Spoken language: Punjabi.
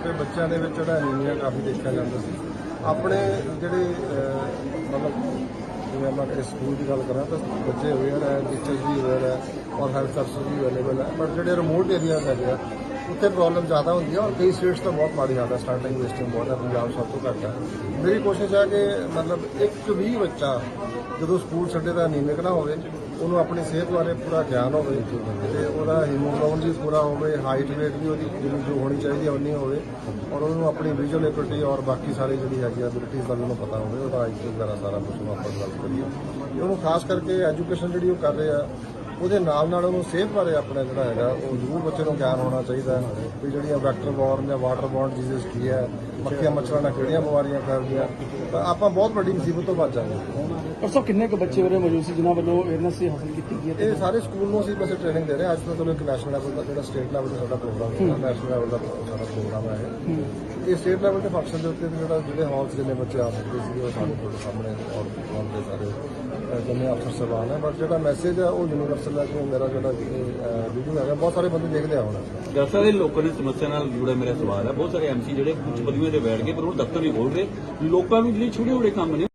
ਛੋਟੇ ਬੱਚਿਆਂ ਦੇ ਵਿੱਚ ਜਿਹੜਾ ਐਨੀਮੀਆ ਕਾਫੀ ਦੇਖਿਆ ਜਾਂਦਾ ਸੀ। ਆਪਣੇ ਜਿਹੜੇ ਮਤਲਬ ਜਿਵੇਂ ਆਪਾਂ ਕਿ ਸਕੂਲ ਦੀ ਗੱਲ ਕਰਾਂ ਤਾਂ ਬੱਚੇ ਅਵੇਅਰ ਹੈ ਟੀਚਰਸ ਵੀ ਅਵੇਅਰ ਹੈ ਔਰ ਹੈਲਥ ਸਰਵਿਸ ਵੀ ਅਵੇਲੇਬਲ ਹੈ। ਪਰ ਜਿਹੜੇ ਰਿਮੋਟ ਏਰੀਆ ਹੈਗੇ ਆ ਉੱਥੇ ਪ੍ਰੋਬਲਮ ਜ਼ਿਆਦਾ ਹੁੰਦੀ ਹੈ ਔਰ ਕਈ ਸਟੇਟਸ ਤਾਂ ਬਹੁਤ ਮਾੜੀ ਹਾਲਤ ਹੈ ਸਟਾਰਟਿੰਗ ਵੇਸਟਿੰਗ ਬਹੁਤ ਹੈ ਪੰਜਾਬ ਸਭ ਤੋਂ ਘੱਟ ਹੈ ਮੇਰੀ ਕੋਸ਼ਿਸ਼ ਹੈ ਕਿ ਮਤਲਬ ਇੱਕ ਵੀ ਬੱਚਾ ਜਦੋਂ ਸਕੂਲ ਛੱਡੇ ਦਾ ਅਨੀਮਿਕ ਨਾ ਹੋਵੇ, ਉਹਨੂੰ ਆਪਣੀ ਸਿਹਤ ਬਾਰੇ ਪੂਰਾ ਗਿਆਨ ਹੋਵੇ ਤੇ ਉਹਦਾ ਹੀਮੋਗਲੋਬਿਨ ਵੀ ਪੂਰਾ ਹੋਵੇ ਹਾਈਟ weight ਵੀ ਉਹਦੀ ਜਿਵੇਂ ਜੋ ਹੋਣੀ ਚਾਹੀਦੀ ਹੈ ਉਨੀ ਹੋਵੇ ਔਰ ਉਹਨੂੰ ਆਪਣੀ ਵਿਜ਼ੂਅਲ ਐਬਿਲਿਟੀ ਔਰ ਬਾਕੀ ਸਾਰੇ ਜਿਹੜੀ ਹੈਗੀ ਐਬਿਲਿਟੀਜ਼ ਦਾ ਵੀ ਉਹਨੂੰ ਪਤਾ ਹੋਵੇ, ਉਹਦਾ ਆਈਕਿਊ ਵਗੈਰਾ ਸਾਰਾ ਕੁਝ ਨੂੰ ਆਪਾਂ ਗੱਲ ਕਰੀਏ। ਉਹਨੂੰ ਖਾਸ ਕਰਕੇ ਐਜੂਕੇਸ਼ਨ ਜਿਹੜੀ ਉਹ ਕਰ ਰਹੇ ਆ ਉਹਦੇ ਨਾਲ ਨਾਲ ਉਹਨੂੰ ਸਿਹਤ ਬਾਰੇ ਆਪਣਾ ਜਿਹੜਾ ਹੈਗਾ ਉਹ ਜ਼ਰੂਰ ਬੱਚੇ ਨੂੰ ਗਿਆਨ ਹੋਣਾ ਚਾਹੀਦਾ ਹੈ ਵੀ ਜਿਹੜੀਆਂ ਵੈਕਟਰ ਬੋਰਨ ਜਾਂ ਵਾਟਰ ਬੋਰਨ ਡਿਜ਼ੀਜ਼ ਕੀ ਹੈ ਮੱਖੀਆਂ ਮੱਛਰਾਂ ਨਾਲ ਕਿਹੜੀਆਂ ਬਿਮਾਰੀਆਂ ਫੈਲਦੀਆਂ ਤਾਂ ਆਪਾਂ ਬਹੁਤ ਵੱਡੀ ਮੁਸੀਬਤ ਤੋਂ ਬਚ ਜਾਵਾਂਗੇ। ਪਰ ਸਭ ਕਿੰਨੇ ਕੁ ਬੱਚੇ ਉਰੇ ਮੌਜੂਦ ਸੀ ਜਿਨ੍ਹਾਂ ਵੱਲੋਂ ਅਵੇਅਰਨੈਸ ਹਾਸਲ ਕੀਤੀ ਗਈ ਹੈ? ਇਹ ਸਾਰੇ ਸਕੂਲ ਨੂੰ ਅਸੀਂ ਬਸ ਟ੍ਰੇਨਿੰਗ ਦੇ ਰਹੇ ਹਾਂ। ਅੱਜ ਤਾਂ ਚਲੋ ਇੱਕ ਨੈਸ਼ਨਲ ਲੈਵਲ ਦਾ ਜਿਹੜਾ ਸਟੇਟ ਲੈਵਲ ਦਾ ਸਾਡਾ ਪ੍ਰੋਗਰਾਮ ਹੈ ਨੈਸ਼ਨਲ ਲੈਵਲ ਦਾ ਸਾਡਾ ਪ੍ਰੋਗਰਾਮ ਹੈ ਇਹ। ਸਟੇਟ ਲੈਵਲ ਦੇ ਫੰਕਸ਼ਨ ਦੇ ਉੱਤੇ ਵੀ ਜਿਹੜਾ ਜਿਹੜੇ ਹਾਲਸ ਜਿੰਨੇ ਬੱਚੇ ਆ ਸਕਦੇ ਸੀ, ਉਹ ਸਾਡੇ ਕੋਲ ਸਾਹਮਣੇ ਔਰ ਔਰ ਦੇ ਸਾਰੇ ਜਿੰਨੇ ਅਫਸਰ ਸਾਹਿਬਾਨ ਹੈ ਬਟ ਜਿਹੜਾ ਮੈਸੇਜ ਹੈ ਉਹ ਯੂਨੀਵਰਸਲ ਹੈ ਕਿ ਮੇਰਾ ਜਿਹੜਾ ਵੀਡੀਓ ਹੈਗਾ, ਬਹੁਤ ਸਾਰੇ ਬੰਦੇ ਦੇਖਦੇ ਆ ਹੁਣ ਦਰਸਾ ਸਾਹਿਬ, ਇਹ ਲੋਕਾਂ ਦੀ ਸਮੱਸਿਆ ਨਾਲ ਜੁੜਾ ਮੇਰਾ ਸਵਾਲ ਹੈ ਬਹੁਤ ਸਾਰੇ ਐਮਸੀ ਜਿਹੜੇ ਉੱਚ ਪਦਵੀਆਂ ਤੇ ਬੈਠ ਗਏ, ਪਰ ਉਹ ਦਫ਼ਤਰ ਨਹੀਂ ਖੋਲ ਰਹੇ ਲੋਕਾਂ ਨੂੰ ਜਿਹੜੇ ਛੋਟੇ ਛੋਟੇ ਕੰਮ ਨੇ